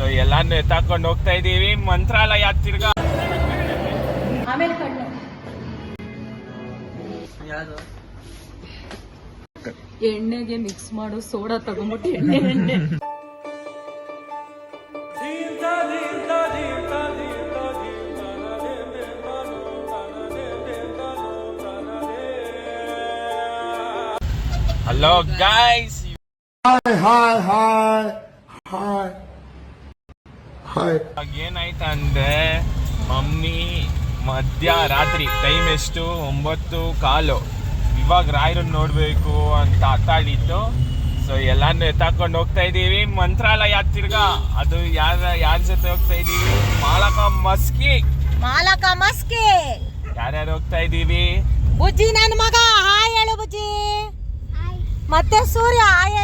So ಎಲ್ಲಾನು ಎತ್ತಾಕೊಂಡು ಹೋಗ್ತಾ ಇದೀವಿ ಮಂತ್ರಾಲಯ ತಿರ್ಗಾ. ಆಮೇಲೆ ಕಣ್ಣು. ಎಣ್ಣೆಗೆ ಮಿಕ್ಸ್ ಮಾಡು ಸೋಡಾ ತಗೊಂಡ್ಬಿಟ್ಟು ಎಣ್ಣೆ ಎಣ್ಣೆ. Hello guys hi hi hi hi, hi. ಏನಾಯ್ತು ಅಂದ್ರೆ ಮಮ್ಮಿ ಮಧ್ಯರಾತ್ರಿ ಟೈಮ್ ಎಷ್ಟು? ಒಂಬತ್ತು ಕಾಲು. ಇವಾಗ ರಾಯರನ್ನ ನೋಡ್ಬೇಕು ಅಂತ ಅತ್ತಾಡಿದ್ದು. ಸೊ ಎಲ್ಲಾನು ಎತ್ತಾಕೊಂಡು ಹೋಗ್ತಾ ಇದ್ದೀವಿ. ಮಂತ್ರಾಲಯ ತಿರ್ಗ. ಅದು ಯಾರ ಯಾರ ಜೊತೆ ಹೋಗ್ತಾ ಇದ್ದೀವಿ? ಮಾಲಕ ಮಸ್ಕಿ. ಮಾಲಕ ಮಸ್ಕಿ. ಯಾರ್ಯಾರು ಹೋಗ್ತಾ ಇದ್ದೀವಿ? ಬುಜ್ಜಿ ನನ್ನ ಮಗ. ಹಾಯ್ ಹೇಳು ಬುಜ್ಜಿ. ಮತ್ತೆ ಸೂರ್ಯ ಹಾಯ್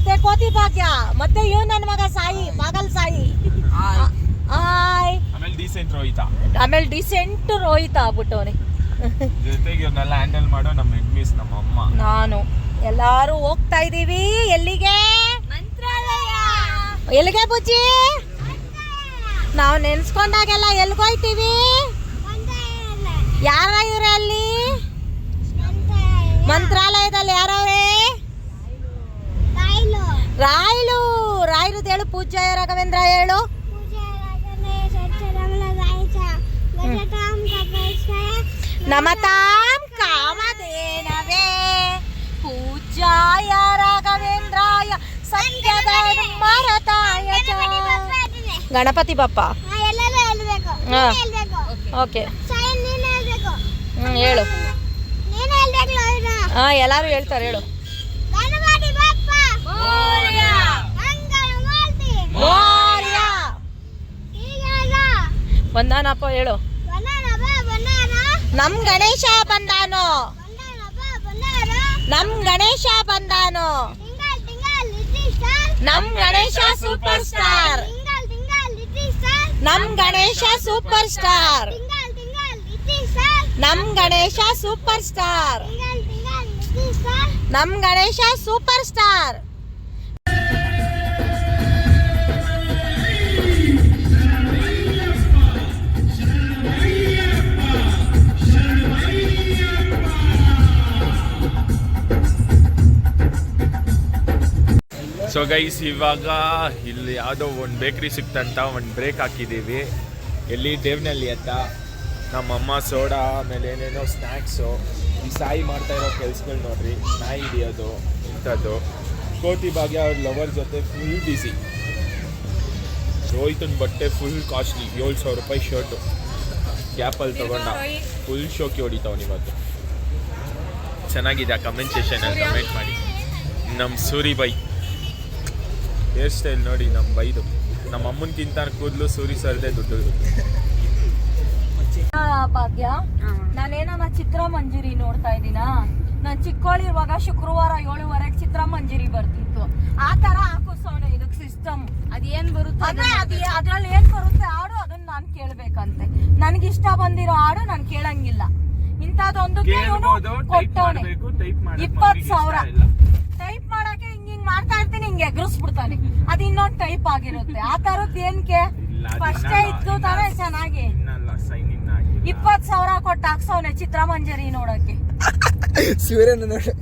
ಮತ್ತೆ ಕೋತಿ ಭಾಗ್ಯ ಮತ್ತೆ ಇವ್ ನನ್ ಮಗ ಸಾಯಿ ಬಾಗಲ್ ಸಾಯಿ. ಹಾಯ್. ಆಮೇಲೆ ಡೀಸೆಂಟ್ ರೋಹಿತ. ಆಮೇಲೆ ಡಿಸೆಂಟ್ ರೋಹಿತ ಆಗ್ಬಿಟ್ಟವನೇ ಜೊತೆಗೆ ಇವ್ರನ್ನೆಲ್ಲ ಹ್ಯಾಂಡಲ್ ಮಾಡೋ ನಮ್ಮ ನಮ್ಮ ಅಮ್ಮ. ನಾನು. ಎಲ್ಲಾರು ಹೋಗ್ತಾ ಇದೀವಿ. ಎಲ್ಲಿಗೆ? ಎಲ್ಲಿಗೆ ಬುಜ್ಜಿ? ನಾವು ನೆನ್ಸ್ಕೊಂಡಾಗೆಲ್ಲ ಎಲ್ಗೋಯ್ತೀವಿ ಯಾರ ಇವ್ರೆ ಅಲ್ಲಿ ಮಂತ್ರಾಲಯದಲ್ಲಿ ಯಾರವ್ರೆ? ರಾಯಲು ರಾಯಲು ಹೇಳು ಪೂಜ್ಯ ರಾಘವೇಂದ್ರ ಹೇಳು ನಮತಾಂ ಕಾಮಧೇನವೇ ಪೂಜ್ಯಾಯ ರಾಘವೇಂದ್ರಾಯ ಸತ್ಯಧರ್ಮರತಾಯ ಚ. ಗಣಪತಿ ಬಪ್ಪ ಹಾ. ಓಕೆ ಹ್ಮ್ ಹೇಳು ಹಾ ಎಲ್ಲಾರು ಹೇಳ್ತಾರೆ ಹೇಳು ಮೋರ್ಯ. ಬಂದಾನಪ್ಪ ಹೇಳು. ನಮ್ ಗಣೇಶ ಬಂದಾನು. ನಮ್ ಗಣೇಶ ಬಂದಾನು. ನಮ್ ಗಣೇಶ ಸೂಪರ್ ಸ್ಟಾರ್ ನಮ್ ಗಣೇಶ ಸೂಪರ್ ಸ್ಟಾರ್ ನಮ್ ಗಣೇಶ ಸೂಪರ್ ಸ್ಟಾರ್ ನಮ್ Ganesha super star so guys ಇವಾಗ ಇಲ್ಲಿ ಯಾವುದೋ ಒಂದು ಬೇಕ್ರಿ ಸಿಕ್ತಂತ ಒಂದು ಬ್ರೇಕ್ ಹಾಕಿದ್ದೀವಿ. ಎಲ್ಲಿ? ದೇವ್ನಲ್ಲಿ ಅಂತ. ನಮ್ಮಮ್ಮ ಸೋಡಾ ಆಮೇಲೆ ಏನೇನೋ ಸ್ನ್ಯಾಕ್ಸು ಈ ಸಾಯಿ ಮಾಡ್ತಾ ಇರೋ ಕೆಲ್ಸಗಳು ನೋಡ್ರಿ. ನಾಯಿ ಹಿಡಿಯೋದು, ಇಂಥದ್ದು. ಕೋತಿ ಭಾಗ್ಯ ಅವ್ರ ಲವರ್ ಜೊತೆ ಫುಲ್ ಬಿಸಿ ರೋಹಿತನ ಬಟ್ಟೆ ಫುಲ್ ಕಾಸ್ಟ್ಲಿ ಏಳು ಸಾವಿರ ರೂಪಾಯಿ ಶರ್ಟು ಗ್ಯಾಪಲ್ಲಿ ತೊಗೊಂಡ. ಫುಲ್ ಶೋಕಿ ಹೊಡಿತಾವನ್ ಇವತ್ತು. ಚೆನ್ನಾಗಿದೆ ಕಮೆಂಟ್ ಸೆಷನಲ್ಲಿ ಕಮೆಂಟ್ ಮಾಡಿ. ನಮ್ಮ ಸೂರಿ ಬೈ ಹೇರ್ ಸ್ಟೈಲ್ ನೋಡಿ ನಮ್ಮ ಬೈದು. ನಮ್ಮ ಅಮ್ಮನಕ್ಕಿಂತ ಕೂದಲು ಸೂರಿ ಸರ್ದೆ ದುಡ್ಡು. ಭಾಗ್ಯ ನಾನೇನ ಚಿತ್ರಮಂಜರಿ ನೋಡ್ತಾ ಇದ್ದೀನ? ನಾನ್ ಚಿಕ್ಕೋಳಿರುವಾಗ ಶುಕ್ರವಾರ ಏಳುವರೆಗೆ ಚಿತ್ರಮಂಜರಿ ಬರ್ತಿತ್ತು. ಆ ತರ ಹಾಕಿಸೋನೆ ಇದಕ್ ಸಿಸ್ಟಮ್ ಅದೇನ್ ಬರುತ್ತೆ ಅಂದ್ರೆ ಅದ್. ಅದ್ರಲ್ಲಿ ಏನ್ ಬರುತ್ತೆ ಹಾಡು ಅದನ್ನ ನಾನ್ ಕೇಳ್ಬೇಕಂತೆ. ನನ್ಗೆ ಇಷ್ಟ ಬಂದಿರೋ ಹಾಡು ನಾನ್ ಕೇಳಂಗಿಲ್ಲ. ಇಂಥದ್ದೊಂದು ಕೊಟ್ಟವನೆ. ಮಾಡಿ ಇಪ್ಪತ್ ಸಾವಿರ. ಟೈಪ್ ಮಾಡಕ್ಕೆ ಹಿಂಗ್ ಮಾಡ್ತಾ ಇರ್ತೀನಿ ಹಿಂಗೆ ಎಗರಿಸ್ಬಿಡ್ತಾನೆ. ಅದ್ ಇನ್ನೊಂದ್ ಟೈಪ್ ಆಗಿರುತ್ತೆ. ಆ ತರದ್ ಏನ್ಕೆ? ಫಸ್ಟ್ ಇತ್ತು ತಾನೇ ಚೆನ್ನಾಗಿ. ಇಪ್ಪತ್ ಸಾವಿರ ಕೊಟ್ಟು ಹಾಕ್ಸವ್ನೆ ಚಿತ್ರಮಂಜರಿ ನೋಡಕ್ಕೆ ಶಿವರನ್ನು ನೋಡು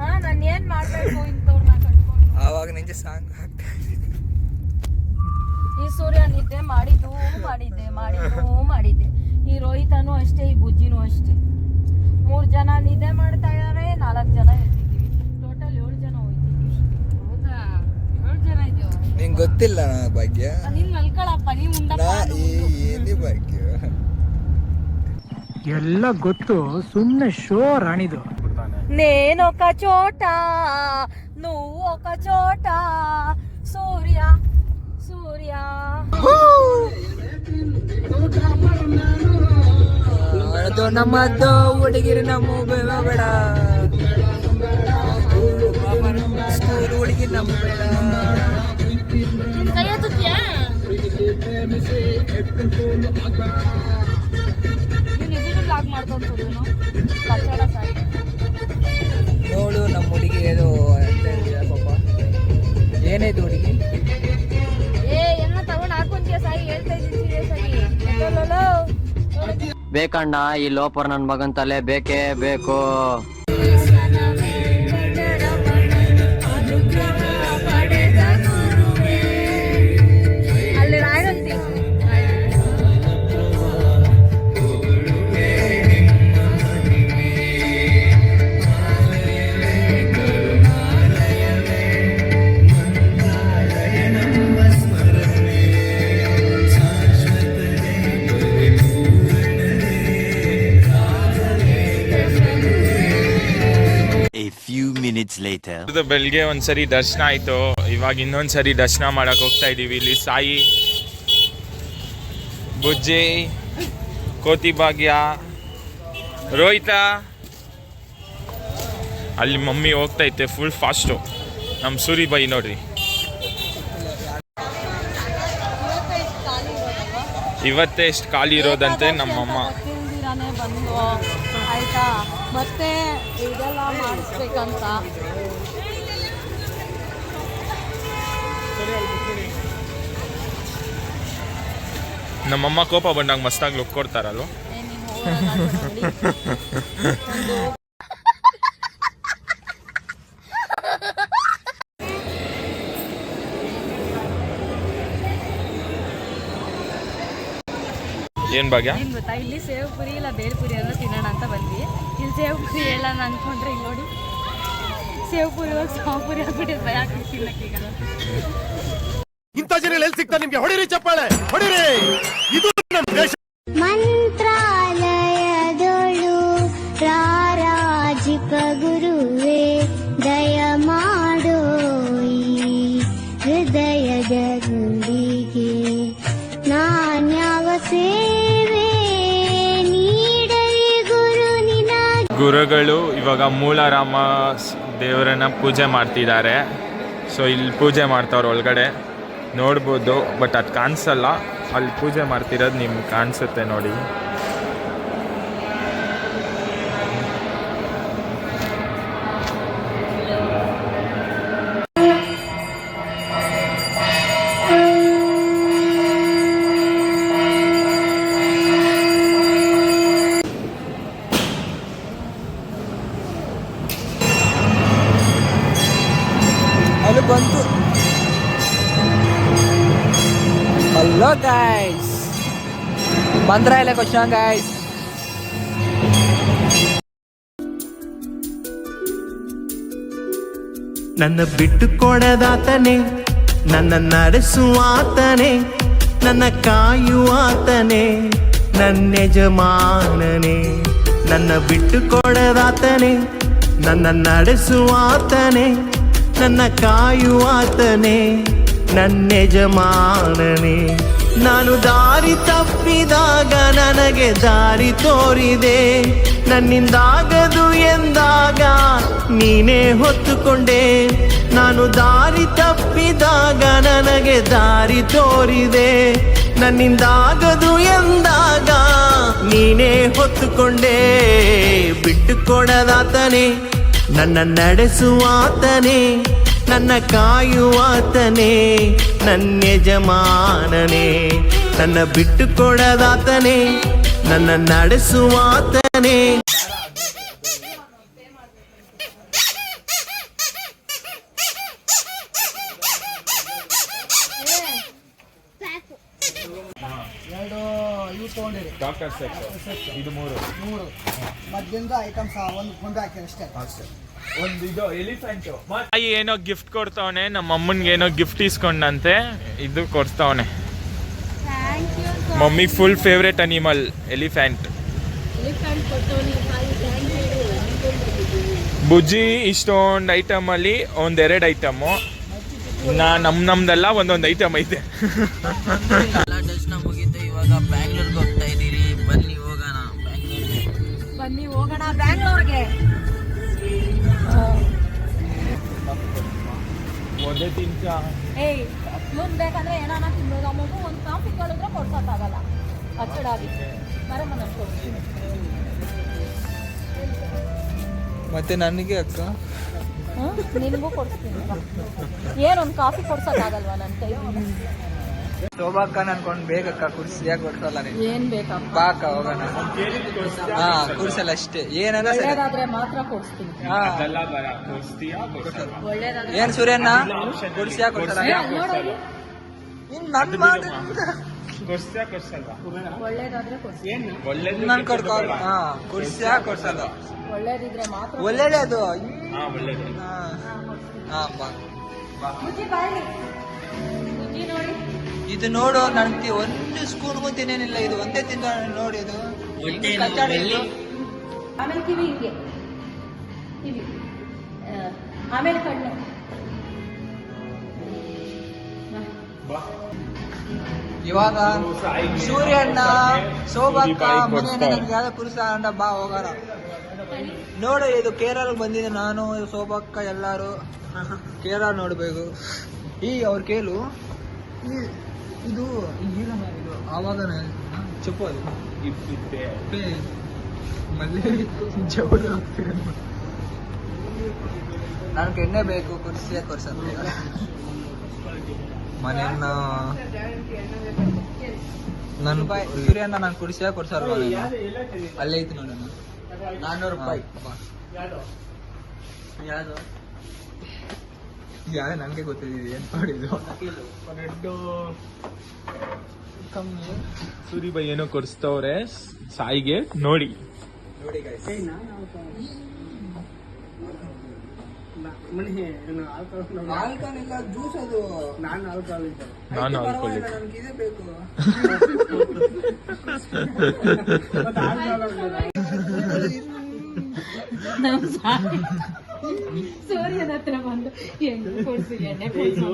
ಹಾ ನಾನ್ ಏನ್ ಮಾಡ್ಬೇಕು ಇಂಥವ್ರನ್ನ ಕಟ್ಕೊಂಡು ಆವಾಗ ನಿಂಗೆ ಸಾಂಗ್ ಹಾಕ್ತಾ ಈ ಸೂರ್ಯ ನಿದ್ದೆ ಮಾಡಿದ್ದು ಮಾಡಿದ್ದೆ ಮಾಡಿದ್ದು ಮಾಡಿದ್ದೆ. ಈ ರೋಹಿತನು ಅಷ್ಟೇ ಈ ಬುಜ್ಜಿನೂ ಅಷ್ಟೇ. ಮೂರ್ ಜನ ನಿದ್ದೆ ಮಾಡ್ತಾ ಇದಾರೆ ನಾಲ್ಕು ಜನ ಎದ್ದಿದ್ದೀವಿ. ಟೋಟಲ್ ಏಳು ಜನ ಹೋಯ್ತಿದ್ದೀವಿ ಹೌದಾ ಏಳು ಜನ ಇದೆಯೋ ನಿಂಗೆ ಗೊತ್ತಿಲ್ಲ ನಾ ಭಾಗ್ಯ ನೀನ್ ಮಲ್ಕೊಳಪ್ಪ ನೀವ್ ನಾ ಉಂಡಪ್ಪ ಈ- ಏನಿ ಭಾಗ್ಯ ಎಲ್ಲ ಗೊತ್ತು ಸುಮ್ಮನೆ ಶೋ ರಾಣಿದು ಬಿಡ್ತಾನೆ నేనొక చోట నువ్వు ఒక చోట సూర్య సూర్య ಅದು ನಮ್ಮದ್ದು ಹುಡುಗಿರು ನಮ್ಮ ಬೇಡ ನೋಡು ನಮ್ಮ ಹುಡುಗಿ ಏನು ಅಂತ ಹೇಳಿದ ಪಾಪ. ಏನಾಯ್ತು ಹುಡುಗಿ? ಬೇಕಣ್ಣ ಈ ಲೋಪರ್ ನನ್ ಮಗನ್ ತಲೆ ಬೇಕೇ ಬೇಕು. Later. ಬೆಳಗ್ಗೆ ಒಂದ್ಸರಿ ದರ್ಶನ ಆಯ್ತು. ಇವಾಗ ಇನ್ನೊಂದ್ಸರಿ ದರ್ಶನ ಮಾಡಕ್ ಹೋಗ್ತಾ ಇದೀವಿ ಇಲ್ಲಿ. ಸಾಯಿ ಬುಜ್ಜಿ ಕೋತಿ ಭಾಗ್ಯ ರೋಹಿತ. ಅಲ್ಲಿ ಮಮ್ಮಿ ಹೋಗ್ತೈತೆ ಫುಲ್ ಫಾಸ್ಟು ನಮ್ಮ ಸೂರಿ ಬೈ ನೋಡ್ರಿ. ಇವತ್ತೇ ಎಷ್ಟು ಖಾಲಿ ಇರೋದಂತೆ ನಮ್ಮಮ್ಮ. ಬಂದು. ಆಯ್ತಾ? ಮತ್ತೆ ಇದೆಲ್ಲ ಮಾಡಿಸ್ಬೇಕಂತ. ನಮ್ಮಮ್ಮ ಕೋಪ ಬಂದಾಗ ಮಸ್ತಾಗಿ ಲುಕ್ ಕೊಡ್ತಾರಲ್ವ? ಏನ್ ಭಾಗ್ಯ? ಏನ್ ಗೊತ್ತಾ, ಇಲ್ಲಿ ಸೇವ್ ಪುರಿ ಇಲ್ಲ ಬೇಲ್ ಪುರಿ ತಿನ್ನೋಣ ಅಂತ ಬಂದ್ವಿ. ಇಲ್ಲಿ ಸೇವ್ ಪುರಿ ಹೇಳೋಣ ಅನ್ಕೊಂಡ್ರೆ ಇಲ್ಲಿ ನೋಡಿ. ಸೇವ್ ಪುರಿ ಸಾವ್ ಪುರಿ ಆಗ್ಬಿಟ್ಟಿದೆ ಭಯ ಆಗ್ತಿದೆ ತಿನ್ನಕ್ಕೀಗ ಇಂಥ ಜನ ಎಲ್ಲಿ ಸಿಗ್ತಾರೆ ನಿಮ್ಗೆ? ಹೊಡಿರಿ ಚಪ್ಪಾಳೆ ಹೊಡಿರಿ! ಇದು ನಮ್ಮ ದೇಶ. ಮಂತ್ರಾಲಯದೊಳು ರಾರಾಜಿಪ ಗುರುವೇ ದಯ ಮಾಡೋ ಈ ಹೃದಯದ ಗುಂಡಿಗೆ. ನಾನ್ಯಾವ ಸೇವೆ ನೀಡಲಿ ಗುರು ನಿನ ಗುರುಗಳು ಇವಾಗ ಮೂಲರಾಮ ದೇವರನ್ನ ಪೂಜೆ ಮಾಡ್ತಿದ್ದಾರೆ. ಸೊ ಇಲ್ಲಿ ಪೂಜೆ ಮಾಡ್ತಾವ್ರೆ ಒಳಗಡೆ. ನೋಡ್ಬೋದು ಬಟ್ ಅದು ಕಾಣಿಸಲ್ಲ. ಅಲ್ಲಿ ಪೂಜೆ ಮಾಡ್ತಿರೋದು ನಿಮ್ಗೆ ಕಾಣಿಸುತ್ತೆ ನೋಡಿ. ಹಲೋ ಗೈಸ್ ಮಂತ್ರಾಲಯಕ್ಕೆ వచ్చాం ಗೈಸ್ ನನ್ನ ಬಿಟ್ಟು ಕೊಡದಾತನೆ ನನ್ನ ನಡೆಸುವಾತನೆ ನನ್ನ ಕಾಯುವಾತನೆ ನನ್ನ ಯಜಮಾನನೆ ನನ್ನ ಬಿಟ್ಟು ಕೊಡದಾತನೆ ನನ್ನ ನಡೆಸುವಾತನೆ ನನ್ನ ಕಾಯುವಾತನೆ ನನ್ನ ಯಜಮಾನನೆ, ನಾನು ದಾರಿ ತಪ್ಪಿದಾಗ ನನಗೆ ದಾರಿ ತೋರಿದೆ. ನನ್ನಿಂದಾಗದು ಎಂದಾಗ ನೀನೇ ಹೊತ್ತುಕೊಂಡೆ. ನಾನು ದಾರಿ ತಪ್ಪಿದಾಗ ನನಗೆ ದಾರಿ ತೋರಿದೆ. ನನ್ನಿಂದಾಗದು ಎಂದಾಗ ನೀನೇ ಹೊತ್ತುಕೊಂಡೆ. ಬಿಟ್ಟುಕೊಡದಾತನೇ, ನನ್ನ ನಡೆಸುವಾತನೆ. ನನ್ನ ಕಾಯುವಾತನೇ ನನ್ನ ಯಜಮಾನನೇ ನನ್ನ ಬಿಟ್ಟು ಕೊಡದಾತನೇ ನನ್ನ ನಡೆಸುವಾತನೇ. ಎರಡು ಇವು ತೊಗೊಂಡಿರಿ ಡಾಕ್ಟರ್ ಇದು ಮೂರು. ಮೂರು. ಮಧ್ಯದಿಂದ ಐಟಮ್ಸ್ ಒಂದು ಗುಂಡು ಹಾಕಿರಿ ಅಷ್ಟೇ. ಒಂದು ಇದು ಎಲಿಫೆಂಟ್ ತಾಯಿ ಏನೋ ಗಿಫ್ಟ್ ಕೊಡ್ತಾವನೆ ನಮ್ಮ ಅಮ್ಮನ್ಗೆ ಏನೋ ಗಿಫ್ಟ್ ಇಸ್ಕೊಂಡಂತೆ ಇದು ಕೊಡ್ತಾವನೆ. Mummy full favourite animal elephant ಬುಜ್ಜಿ ಇಷ್ಟೊಂದು ಐಟಮಲ್ಲಿ ಒಂದೆರಡು ಐಟಮು ನಾ ನಮ್ ನಮ್ದೆಲ್ಲ ಒಂದೊಂದು ಐಟಮ್ ಐತೆ. ಎಲ್ಲ ದರ್ಶನ ಮುಗಿತು ಇವಾಗ ಬ್ಯಾಂಗ್ಳೂರ್ಗೆ ಹೋಗ್ತಾ ಇದೀರಿ. ಬನ್ನಿ ಹೋಗೋಣ ಬನ್ನಿ ಹೋಗೋಣ ಬ್ಯಾಂಗ್ಳೂರ್ಗೆ. ಒಂದೇ ತಿಂಚ ಏಯ್ ಮುಂದೆ ಬೇಕಂದ್ರೆ ಏನಾನ ತಿನ್ಬೋದು. ಆ ಮಗು ಒಂದು ಕಾಫಿ ಕೇಳಿದ್ರೆ ಕೊಡ್ಸೋಕ್ಕಾಗಲ್ಲ. ಅಚ್ಚಡಾಗಿ ಬರಮ್ಮ ನಾನು ಕೊಡ್ತೀನಿ ಮತ್ತೆ ನನಗೆ ಅಕ್ಕ? ನಿಮಗೂ ನಿನಗೂ ಕೊಡಿಸ್ತೀನಿ. ಏನೊಂದು ಕಾಫಿ ಕೊಡ್ಸೋಕ್ಕಾಗಲ್ವಾ ನನ್ನ ಕೈಲಿ ಶೋಭಾಕ್ಕ ಅನ್ಕೊಂಡ್ ಬೇಕಕ್ಕ ಕುರ್ಸಿಯಾಗಿ ಕೊಡ್ಸಲ್ಲ ನೀವು ಏನ್ ಬೇಕಪ್ಪ ಬಾಕ ಹೋಗೋಣ. ಹಾ ಕುರ್ಸಲ್ಲ ಅಷ್ಟೇ. ಸರಿ. ಒಳ್ಳೇದಾದ್ರೆ ಮಾತ್ರ ಕೊಡ್ಸ್ತೀನಿ. ಹಾ? ಒಳ್ಳೇದಾದ್ರೆ ಏನ್ ಸೂರ್ಯಣ್ಣ? ನನ್ ಮಾತು ಕೊಡ್ಸ್ತೀಯಾ ಕೊಡ್ಸಲ್ವಾ? ಒಳ್ಳೇದಾದ್ರೆ ನನ್ ಕೊಡ್ಕೊ ಹಾ ಕೊಡ್ಸಲ್ಲ. ಒಳ್ಳೇದಿದ್ರೆ ಮಾತ್ರ ಒಳ್ಳೆದೇ ಅದು. ಹಾ ಹಾ. ಬಾ. ಇದು ನೋಡು ನನಗೆ ಒಂದು ಸ್ಪೂನ್ಗೂ ತಿನ್ನೇನಿಲ್ಲ ಇದು ಒಂದೇ ತಿಂದ ನೋಡಿ ಇದು? ಆಮೇಲೆ ಕಿವಿ ಹಿಂಗೆ. ಕಿವಿ. ಆಮೇಲೆ ಕಣ್ಣು. ಇವಾಗ ಸೂರ್ಯಣ್ಣ ಶೋಭಕ್ಕ ಬಾಯಿ ನನ್ಗೆ ಯಾವ್ದೋ ಪುರುಷ ಅಂಡ ಬಾ ಹೋಗೋಣ. ನೋಡು ಇದು ಕೇರಳ ಬಂದಿದೆ ನಾನು ಸೋಬಕ್ಕ ಎಲ್ಲಾರು. ಕೇರಳ ನೋಡ್ಬೇಕು. ಈ ಅವ್ರ ಕೇಳು. ಈ- ಇದು ಆವಾಗನೆ ಆವಾಗನೇ ಚಪ್ಪ ಎಣ್ಣೆ ಬೇಕು ಕುರ್ಸಿಯ ಕೊರ್ಸ ಮನೆಯನ್ನ ನನ್ನ ಸೂರ್ಯ ನಾನು ಕುಡಿಸಿದ ಕೊಡ್ಸಾರ ಅಲ್ಲೇ ಐತಿ ನೋಡೋಣ ನಾನ್ನೂರು ರೂಪಾಯಿ. ಯಾರು ಯಾರು ನನಗೆ ಗೊತ್ತಿದ್ದೀವಿ ಏನು ಮಾಡಿದ್ದು. ಕಮ್ಮಿ. ಸೂರಿ ಬೈ ಏನೋ ಕೊಡಿಸ್ತವ್ರೆ ಸಾಯಿಗೆ. ನೋಡಿ. ನೋಡಿ ಜ್ಯೂಸ್ ಅದು. ನಾನು ನನ್ಗೆ ಇದೇ ಬೇಕು. ಸೂರ್ಯನ ಹತ್ರ ಕೊಡ್ಸಿ ಎಣ್ಣೆ ಕೊಡ್ಸು.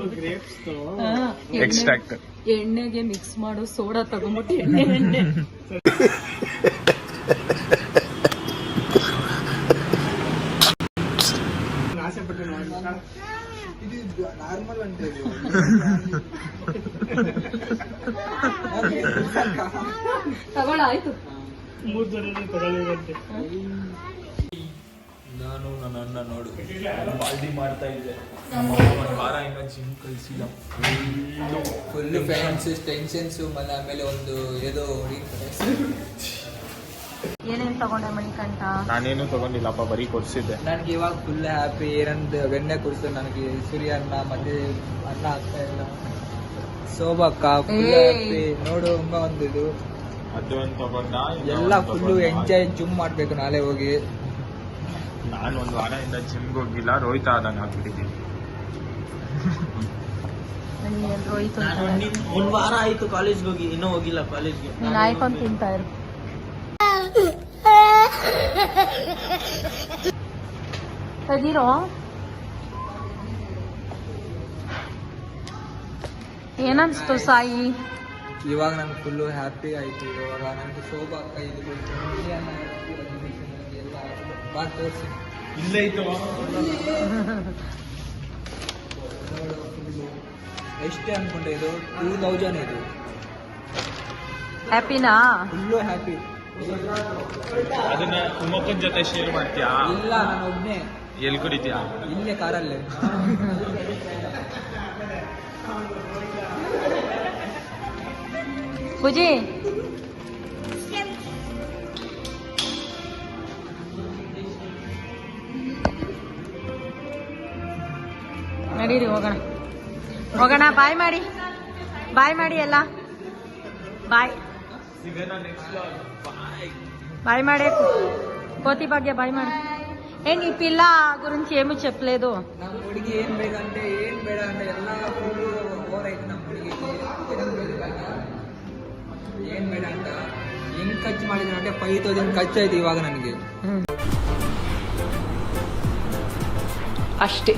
ಎಕ್ಸ್ಟ್ರಾಕ್ಟ್ ಎಣ್ಣೆಗೆ ಮಿಕ್ಸ್ ಮಾಡೋ ಸೋಡಾ ತಗೊಂಬಿಟ್ಟು ಎಣ್ಣೆ ಎಣ್ಣೆ. ಇದು ನಾರ್ಮಲ್ ಅಂತ ಇದು. ತಗೊಳ ಆಯ್ತು. ನಾನು ನನ್ನ ಅಣ್ಣ ನೋಡು ಬಾಲ್ಡಿ ಮಾಡ್ತಾ ಇದ್ದೆ ಒಂದು ವಾರ ಇನ್ನೊಂದು ಜಿಮ್ ಕಳಿಸಿಲ್ಲ. ಫುಲ್ ಫ್ಯಾನ್ಸ್ ಟೆನ್ಷನ್ಸು ಮನೆ ಆಮೇಲೆ ಒಂದು ಏನೋ ಏನೇನ್ ತಗೊಂಡೆ ಮಣಿಕಂಠ? ನಾನೇನು ತಗೊಂಡಿಲ್ಲಪ್ಪ ಬರೀ ಕೊಡ್ಸಿದ್ದೆ. ನನಗೆ ಇವಾಗ ಫುಲ್ ಹ್ಯಾಪಿ ಏನಂತ ಬೆಣ್ಣೆ ಕುಡಿಸ್ತು ನನಗೆ ಸೂರ್ಯ ಅನ್ನ ಮತ್ತೆ ಅನ್ನ ಆಗ್ತಾ ಇಲ್ಲ. ಸೋಬಕ್ಕ ಫುಲ್. ಹ್ಯಾಪಿ ನೋಡು ಅಮ್ಮ ಒಂದು ಇದು ಅದು ಒಂದು ತಗೊಂಡ ಎಲ್ಲ ಫುಲ್ ಎಂಜಾಯ್ ಜುಮ್ ಮಾಡ್ಬೇಕು ನಾಳೆ ಹೋಗಿ. ನಾನು ಒಂದು ವಾರದಿಂದ ಜಿಮ್ಗೆ ಹೋಗಿಲ್ಲ ರೋಹಿತ ಆದಂಗೆ ಆಗ್ಬಿಟ್ಟಿದ್ದೀನಿ ಒಂದು ಒಂದ್ ವಾರ ಆಯ್ತು ಕಾಲೇಜ್ಗೆ ಹೋಗಿ ಇನ್ನೂ ಹೋಗಿಲ್ಲ ಕಾಲೇಜ್ಗೆ ನೀನ್ ಆಯ್ಕೊಂಡ್ ತಿಂತಾ ಇರು. ತೆಗೀರೋ ಏನನ್ಸ್ತು ಸಾಯಿ? ಇವಾಗ ನಂಗೆ ಫುಲ್ಲು ಹ್ಯಾಪಿ ಆಯ್ತು ಇವಾಗ ನನಗೆ ಶೋಭಾ ಅಕ್ಕ ಇಲ್ಲೇ ಇತ್ತು ಎಷ್ಟೇ ಅನ್ಕೊಂಡೆ ಇದು? ಟೂ ತೌಸಂಡ್ ಇದು. ಹ್ಯಾಪಿನಾ ಫುಲ್ಲು ಹ್ಯಾಪಿ ಅದನ್ನ ಕುಮ್ಮಕ್ಕನ ಜೊತೆ ಶೇರ್ ಮಾಡ್ತೀಯಾ? ಇಲ್ಲ ನಾನು ಒಬ್ಬನೇ ಎಲ್ಲಿ ಕುಡಿತೀಯಾ? ಇಲ್ಲೇ ಕಾರಲ್ಲೇ. ಪೂಜಿ ನಡೀರಿ ಹೋಗೋಣ ಹೋಗೋಣ ಬಾಯ್ ಮಾಡಿ ಬಾಯ್ ಮಾಡಿ ಎಲ್ಲ ಬಾಯ್ బాయ్ మాడే కోతి భాగ్య బాయ్ మాడు ఏంటి ఈ పిల్ల గురించి ఏమి చెప్పలేదు ನಮ್ಮ ಹುಡುಗಿ ಏನ್ ಬೇಕಂತೆ ಏನ್ ಬೇಡ ಅಂತ ಎಲ್ಲ ಫುಲ್ಲು ಓವರ್ ಐತೆ ನಮ್ಮ ಹುಡುಗಿಗೆ ಏನೇನ್ ಬೇಕಂತ ಏನ್ ಬೇಡ ಅಂತ ಹೆಂಗ್ ಖರ್ಚು ಮಾಡಿದ್ರೆ ಅಂದ್ರೆ ಫೈವ್ ತೌಸಂಡ್ ಖರ್ಚಾಯ್ತು ಇವಾಗ ನನಗೆ ಅಷ್ಟೇ